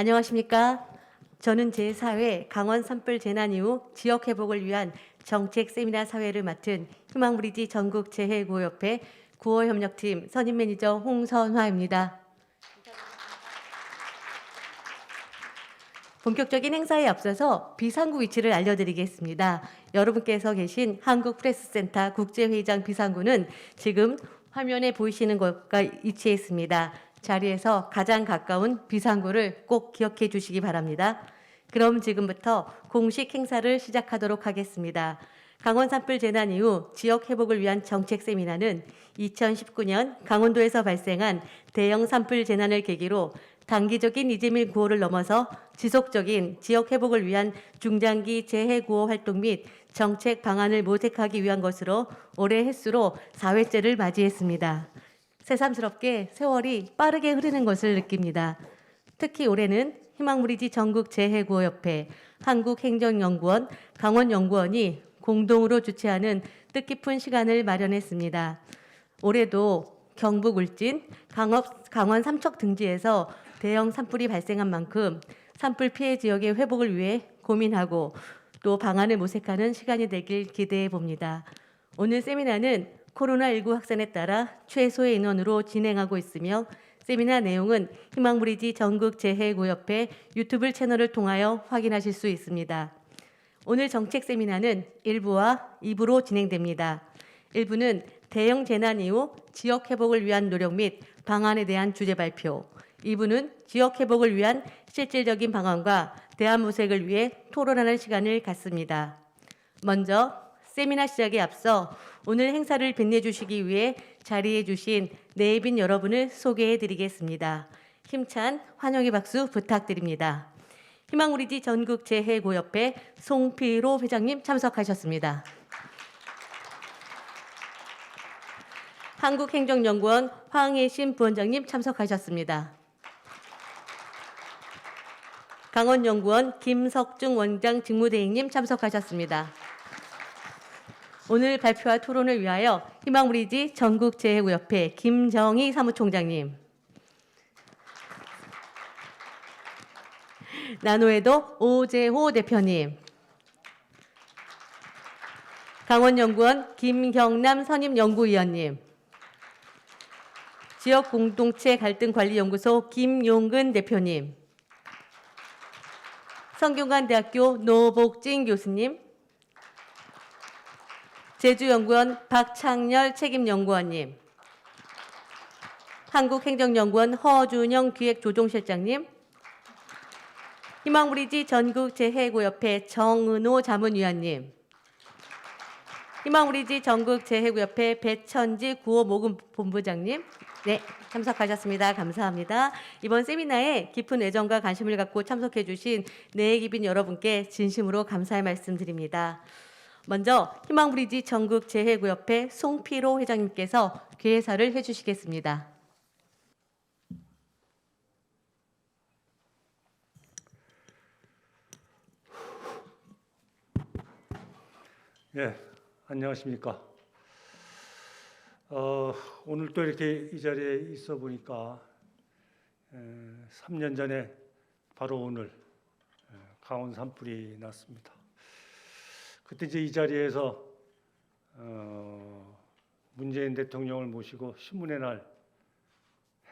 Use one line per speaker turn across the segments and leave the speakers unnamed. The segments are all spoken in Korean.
안녕하십니까. 저는 제4회 강원 산불 재난 이후 지역 회복을 위한 정책 세미나 사회를 맡은 희망브리지 전국 재해구호협회 구호 협력팀 선임 매니저 홍선화입니다. 본격적인 행사에 앞서서 비상구 위치를 알려드리겠습니다. 여러분께서 계신 한국 프레스센터 국제회의장 비상구는 지금 화면에 보이시는 것과 위치해 있습니다. 자리에서 가장 가까운 비상구를 꼭 기억해 주시기 바랍니다. 그럼 지금부터 공식 행사를 시작하도록 하겠습니다. 강원 산불 재난 이후 지역 회복을 위한 정책 세미나는 2019년 강원도에서 발생한 대형 산불 재난을 계기로 단기적인 이재민 구호를 넘어서 지속적인 지역 회복을 위한 중장기 재해 구호 활동 및 정책 방안을 모색하기 위한 것으로 올해 횟수로 4회째를 맞이했습니다. 새삼스럽게 세월이 빠르게 흐르는 것을 느낍니다. 특히 올해는 희망무리지 전국 재해구호협회, 한국행정연구원, 강원연구원이 공동으로 주최하는 뜻깊은 시간을 마련했습니다. 올해도 경북 울진, 강업, 강원 삼척 등지에서 대형 산불이 발생한 만큼 산불 피해 지역의 회복을 위해 고민하고 또 방안을 모색하는 시간이 되길 기대해 봅니다. 오늘 세미나는 코로나19 확산에 따라 최소의 인원으로 진행하고 있으며 세미나 내용은 희망브리지 전국 재해구협회 유튜브 채널을 통하여 확인하실 수 있습니다. 오늘 정책 세미나는 1부와 2부로 진행됩니다. 1부는 대형 재난 이후 지역 회복을 위한 노력 및 방안에 대한 주제 발표, 2부는 지역 회복을 위한 실질적인 방안과 대안 모색을 위해 토론하는 시간을 갖습니다. 먼저 세미나 시작에 앞서 오늘 행사를 빛내주시기 위해 자리해 주신 네이빈 여러분을 소개해 드리겠습니다. 힘찬 환영의 박수 부탁드립니다. 희망우리지 전국 재해고협회 송피로 회장님 참석하셨습니다. 한국행정연구원 황혜신 부원장님 참석하셨습니다. 강원연구원 김석중 원장 직무대행님 참석하셨습니다. 오늘 발표와 토론을 위하여 희망브리지 전국재해구협회 김정희 사무총장님, 나노에도 오재호 대표님, 강원연구원 김경남 선임연구위원님, 지역공동체 갈등관리연구소 김용근 대표님, 성균관대학교 노복진 교수님, 제주연구원 박창렬 책임연구원님, 한국행정연구원 허준영 기획조종실장님, 희망브리지 전국재해구협회 정은호 자문위원님, 희망브리지 전국재해구협회 배천지 구호 모금 본부장님, 네, 참석하셨습니다. 감사합니다. 이번 세미나에 깊은 애정과 관심을 갖고 참석해 주신 내기빈 여러분께 진심으로 감사의 말씀 드립니다. 먼저 희망브리지 전국 재해구협회 송피로 회장님께서 개회사를 해주시겠습니다.
예, 안녕하십니까. 어, 오늘 또 이렇게 이 자리에 있어 보니까 에, 3년 전에 바로 오늘 에, 강원 산불이 났습니다. 그때 이제 이 자리에서 어, 문재인 대통령을 모시고 신문의 날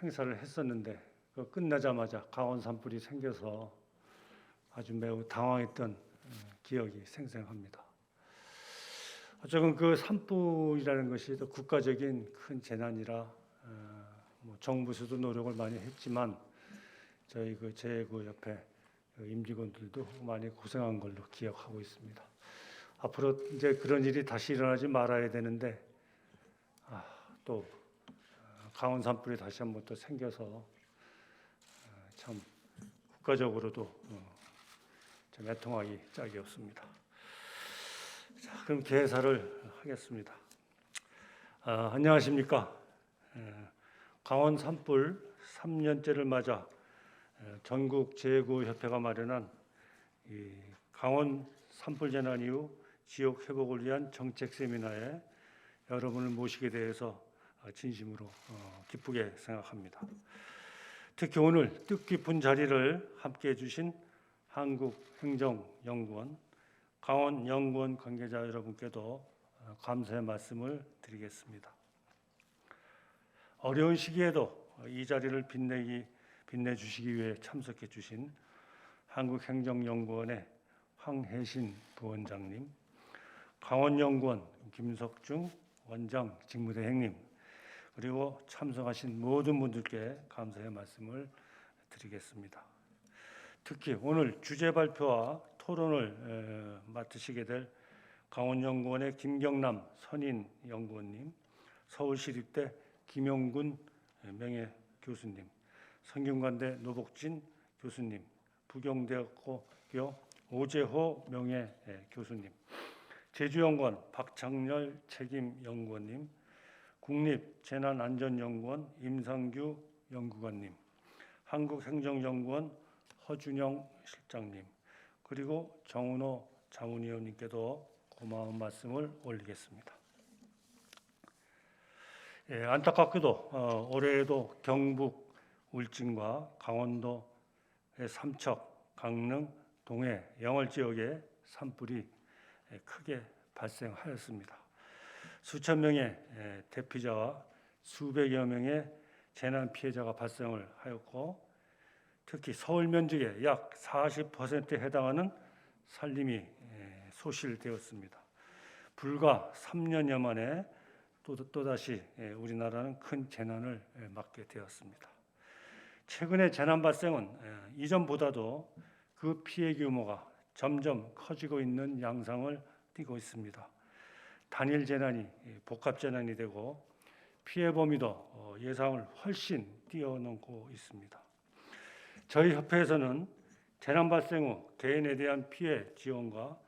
행사를 했었는데 그 끝나자마자 강원 산불이 생겨서 아주 매우 당황했던 어, 기억이 생생합니다. 어쨌든 그 산불이라는 것이 또 국가적인 큰 재난이라 어, 뭐 정부에서도 노력을 많이 했지만 저희 그 재해구 옆에 그 임직원들도 많이 고생한 걸로 기억하고 있습니다. 앞으로 이제 그런 일이 다시 일어나지 말아야 되는데 아, 또 어, 강원 산불이 다시 한번 또 생겨서 어, 참 국가적으로도 어, 좀 애통하기 짝이 없습니다. 자, 그럼 개사를 하겠습니다. 아, 안녕하십니까? 에, 강원 산불 3년째를 맞아 에, 전국 재구 협회가 마련한 이 강원 산불 재난 이후 지역 회복을 위한 정책 세미나에 여러분을 모시게 돼서 아, 진심으로 어, 기쁘게 생각합니다. 특히 오늘 뜻깊은 자리를 함께 해 주신 한국행정연구원 강원연구원 관계자 여러분께도 어, 감사의 말씀을 드리겠습니다. 어려운 시기에도 이 자리를 빛내기 빛내 주시기 위해 참석해 주신 한국행정연구원의 황혜신 부원장님, 강원연구원 김석중 원장 직무대행님 그리고 참석하신 모든 분들께 감사의 말씀을 드리겠습니다. 특히 오늘 주제 발표와 토론을 에, 맡으시게 될 강원연구원의 김경남 선인 연구원님, 서울시립대 김용군 명예 교수님, 성균관대 노복진 교수님, 부경대학교 오재호 명예 예, 교수님, 제주연구원 박창렬 책임연구원님, 국립재난안전연구원 임상규 연구관님, 한국행정연구원 허준영 실장님, 그리고 정은호 자문위원님께도 고마운 말씀을 올리겠습니다. 예, 안타깝게도 어, 올해에도 경북 울진과 강원도의 삼척, 강릉, 동해, 영월 지역에 산불이 예, 크게 발생하였습니다. 수천 명의 예, 대피자와 수백여 명의 재난 피해자가 발생을 하였고 특히 서울 면적의 약 40%에 해당하는 산림이 예, 소실되었습니다. 불과 3년여 만에 또, 또다시 예, 우리나라는 큰 재난을 예, 맞게 되었습니다. 최근의 재난 발생은 예, 이전보다도 그 피해 규모가 점점 커지고 있는 양상을 띠고 있습니다. 단일 재난이 예, 복합 재난이 되고 피해 범위도 어, 예상을 훨씬 뛰어넘고 있습니다. 저희 협회에서는 재난 발생 후 개인에 대한 피해 지원과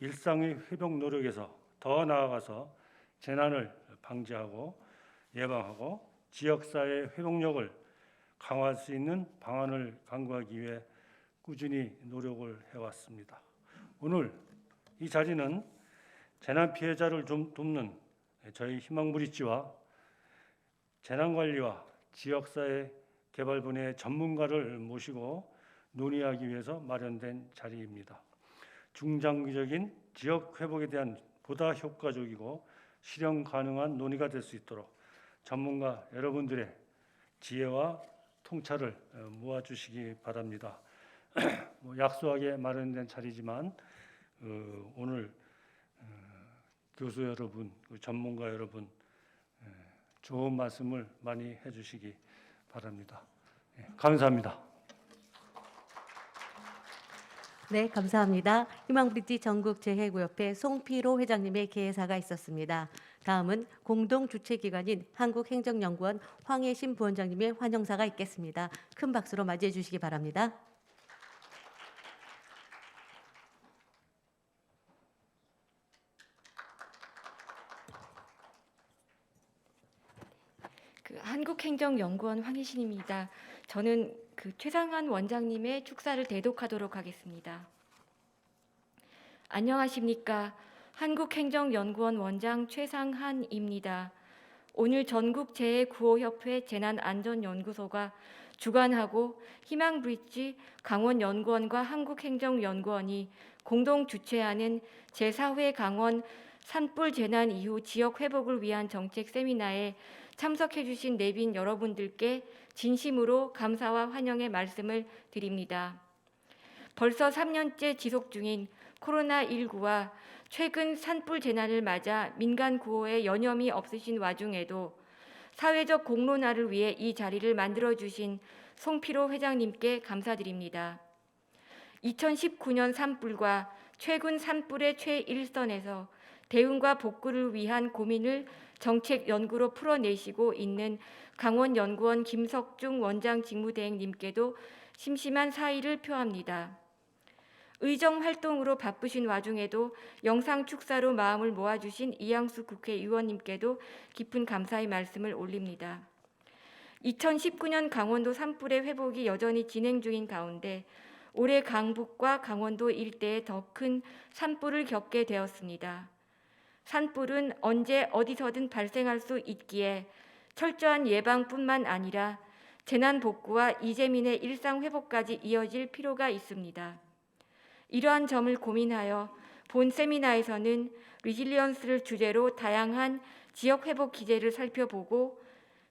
일상의 회복 노력에서 더 나아가서 재난을 방지하고 예방하고 지역사회 회복력을 강화할 수 있는 방안을 강구하기 위해 꾸준히 노력을 해왔습니다. 오늘 이 자리는 재난 피해자를 좀 돕는 저희 희망브릿지와 재난관리와 지역사회 개발 분야의 전문가를 모시고 논의하기 위해서 마련된 자리입니다. 중장기적인 지역 회복에 대한 보다 효과적이고 실현 가능한 논의가 될 수 있도록 전문가 여러분들의 지혜와 통찰을 어, 모아주시기 바랍니다. 뭐 약소하게 마련된 자리지만 어, 오늘 어, 교수 여러분, 그 전문가 여러분 에, 좋은 말씀을 많이 해주시기 바랍니다. 예, 감사합니다.
네, 감사합니다. 희망브릿지 전국재해구협회 송피로 회장님의 개회사가 있었습니다. 다음은 공동 주최기관인 한국행정연구원 황혜신 부원장님의 환영사가 있겠습니다. 큰 박수로 맞이해 주시기 바랍니다.
그 한국 행정연구원 황희신입니다. 저는 그 최상한 원장님의 축사를 대독하도록 하겠습니다. 안녕하십니까? 한국행정연구원 원장 최상한입니다. 오늘 전국 재해구호협회 재난안전연구소가 주관하고 희망브릿지 강원연구원과 한국행정연구원이 공동 주최하는 제4회 강원 산불 재난 이후 지역 회복을 위한 정책 세미나에 참석해 주신 내빈 여러분들께 진심으로 감사와 환영의 말씀을 드립니다. 벌써 3년째 지속 중인 코로나19와 최근 산불 재난을 맞아 민간 구호에 여념이 없으신 와중에도 사회적 공론화를 위해 이 자리를 만들어 주신 송피로 회장님께 감사드립니다. 2019년 산불과 최근 산불의 최일선에서 대응과 복구를 위한 고민을 정책 연구로 풀어내시고 있는 강원연구원 김석중 원장 직무대행님께도 심심한 사의를 표합니다. 의정 활동으로 바쁘신 와중에도 영상 축사로 마음을 모아주신 이양수 국회의원님께도 깊은 감사의 말씀을 올립니다. 2019년 강원도 산불의 회복이 여전히 진행 중인 가운데 올해 강북과 강원도 일대에 더 큰 산불을 겪게 되었습니다. 산불은 언제 어디서든 발생할 수 있기에 철저한 예방뿐만 아니라 재난 복구와 이재민의 일상 회복까지 이어질 필요가 있습니다. 이러한 점을 고민하여 본 세미나에서는 리질리언스를 주제로 다양한 지역 회복 기제를 살펴보고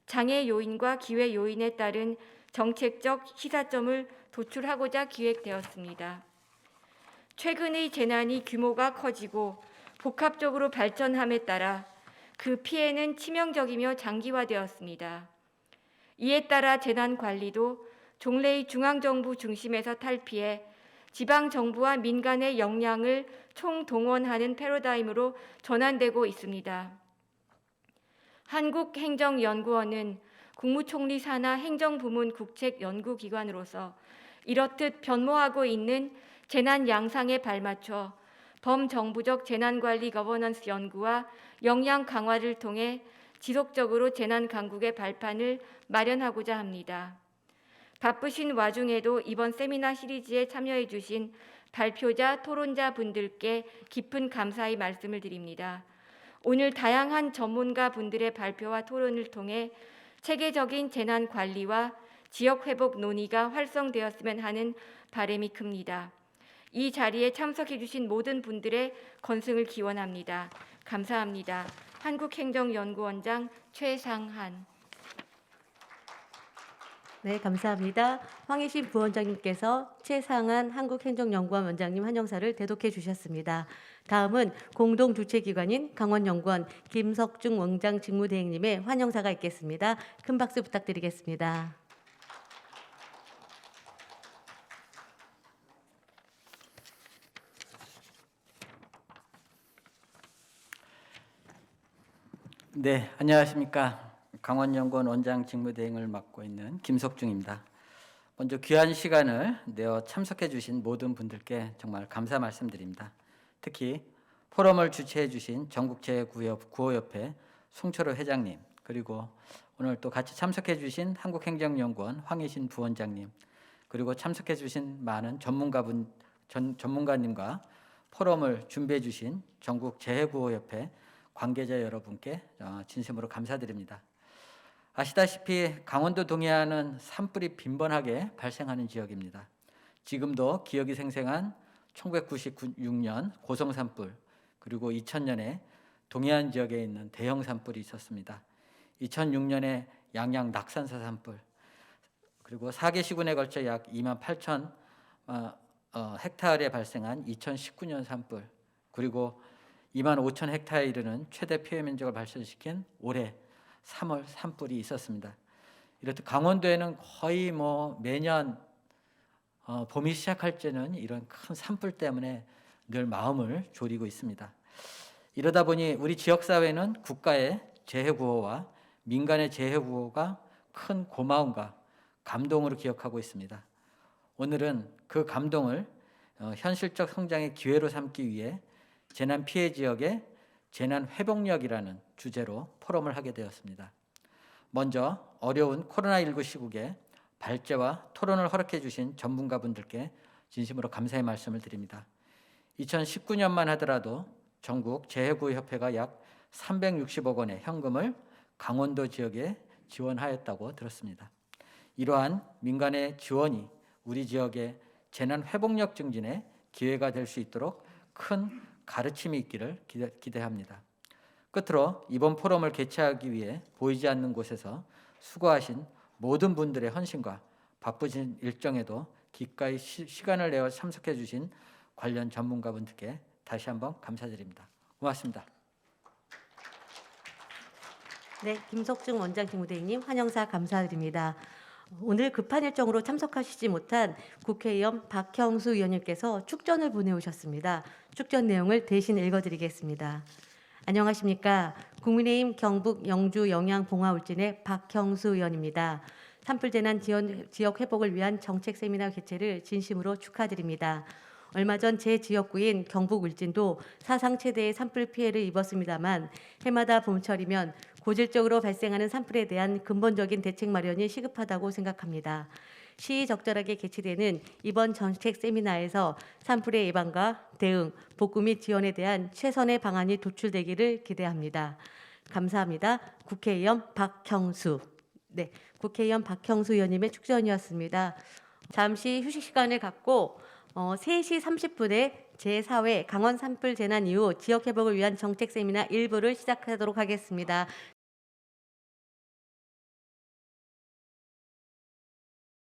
장애 요인과 기회 요인에 따른 정책적 시사점을 도출하고자 기획되었습니다. 최근의 재난이 규모가 커지고 복합적으로 발전함에 따라 그 피해는 치명적이며 장기화되었습니다. 이에 따라 재난 관리도 종래의 중앙정부 중심에서 탈피해 지방 정부와 민간의 역량을 총동원하는 패러다임으로 전환되고 있습니다. 한국행정연구원은 국무총리 산하 행정부문 국책연구기관으로서 이렇듯 변모하고 있는 재난 양상에 발맞춰 범정부적 재난관리 거버넌스 연구와 역량 강화를 통해 지속적으로 재난 강국의 발판을 마련하고자 합니다. 바쁘신 와중에도 이번 세미나 시리즈에 참여해 주신 발표자, 토론자 분들께 깊은 감사의 말씀을 드립니다. 오늘 다양한 전문가 분들의 발표와 토론을 통해 체계적인 재난 관리와 지역 회복 논의가 활성되었으면 하는 바람이 큽니다. 이 자리에 참석해 주신 모든 분들의 건승을 기원합니다. 감사합니다. 한국행정연구원장 최상한
네, 감사합니다. 황희신 부원장님께서 최상한 한국행정연구원 원장님 환영사를 대독해 주셨습니다. 다음은 공동 주최기관인 강원연구원 김석중 원장 직무대행님의 환영사가 있겠습니다. 큰 박수 부탁드리겠습니다.
네, 안녕하십니까. 강원연구원 원장 직무대행을 맡고 있는 김석중입니다. 먼저 귀한 시간을 내어 참석해 주신 모든 분들께 정말 감사 말씀드립니다. 특히 포럼을 주최해 주신 전국제구협 구호협회 송철호 회장님 그리고 오늘 또 같이 참석해 주신 한국행정연구원 황희신 부원장님 그리고 참석해 주신 많은 전문가분 전, 전문가님과 포럼을 준비해 주신 전국 재해구호협회 관계자 여러분께 어, 진심으로 감사드립니다. 아시다시피 강원도 동해안은 산불이 빈번하게 발생하는 지역입니다. 지금도 기억이 생생한 1996년 고성 산불 그리고 2000년에 동해안 지역에 있는 대형 산불이 있었습니다. 2006년에 양양 낙산사 산불 그리고 4개 시군에 걸쳐 약 2만 8천 어, 어, 헥타르에 발생한 2019년 산불 그리고 2만 5천 헥타르에 이르는 최대 피해 면적을 발생시킨 올해 3월 산불이 있었습니다. 이렇듯 강원도에는 거의 뭐 매년 어, 봄이 시작할 때는 이런 큰 산불 때문에 늘 마음을 졸이고 있습니다. 이러다 보니 우리 지역 사회는 국가의 재해 구호와 민간의 재해 구호가 큰 고마움과 감동으로 기억하고 있습니다. 오늘은 그 감동을 어, 현실적 성장의 기회로 삼기 위해 재난 피해 지역의 재난 회복력이라는 주제로 포럼을 하게 되었습니다. 먼저 어려운 코로나19 시국에 발제와 토론을 허락해 주신 전문가분들께 진심으로 감사의 말씀을 드립니다. 2019년만 하더라도 전국 재해구협회가 약 360억 원의 현금을 강원도 지역에 지원하였다고 들었습니다. 이러한 민간의 지원이 우리 지역의 재난 회복력 증진에 기회가 될 수 있도록 큰 가르침이 있기를 기대, 기대 합니다. 끝으로 이번 포럼을 개최하기 위해 보이지 않는 곳에서 수고하신 모든 분들의 헌신과 바쁘신 일정에도 기꺼이 시, 시간을 내어 참석해 주신 관련 전문가분들께 다시 한번 감사드립니다. 고맙습니다.
네, 김석중 원장 직무대행님 환영사 감사드립니다. 오늘 급한 일정으로 참석하시지 못한 국회의원 박형수 의원님께서 축전을 보내오셨습니다. 축전 내용을 대신 읽어드리겠습니다. 안녕하십니까. 국민의힘 경북 영주 영양 봉화 울진의 박형수 의원입니다. 산불 재난 지역 회복을 위한 정책 세미나 개최를 진심으로 축하드립니다. 얼마 전 제 지역구인 경북 울진도 사상 최대의 산불 피해를 입었습니다만 해마다 봄철이면 고질적으로 발생하는 산불에 대한 근본적인 대책 마련이 시급하다고 생각합니다. 시의적절하게 개최되는 이번 정책 세미나에서 산불의 예방과 대응, 복구 및 지원에 대한 최선의 방안이 도출되기를 기대합니다. 감사합니다. 국회의원 박형수. 네, 국회의원 박형수 의원님의 축전이었습니다. 잠시 휴식 시간을 갖고 어, 3시 30분에 제4회 강원 산불 재난 이후 지역 회복을 위한 정책 세미나 일부를 시작하도록 하겠습니다.